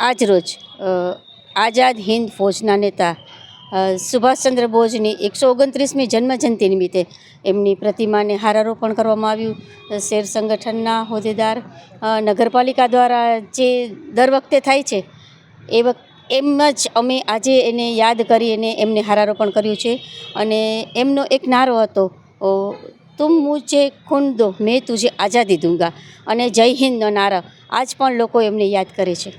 આજ રોજ આઝાદ હિન્દ ફોજના નેતા સુભાષચંદ્ર બોઝની એકસો ઓગણત્રીસમી જન્મજયંતિ નિમિત્તે એમની પ્રતિમાને હારારોપણ કરવામાં આવ્યું. શેર સંગઠનના હોદ્દેદાર નગરપાલિકા દ્વારા જે દર વખતે થાય છે, એ વખત એમ જ અમે આજે એને યાદ કરી અને એમને હારારોપણ કર્યું છે. અને એમનો એક નારો હતો તું મુજે ખૂન દો, મેં તુજે આઝાદી દૂંગા. અને જય હિન્દનો નારા, આજ પણ લોકો એમને યાદ કરે છે.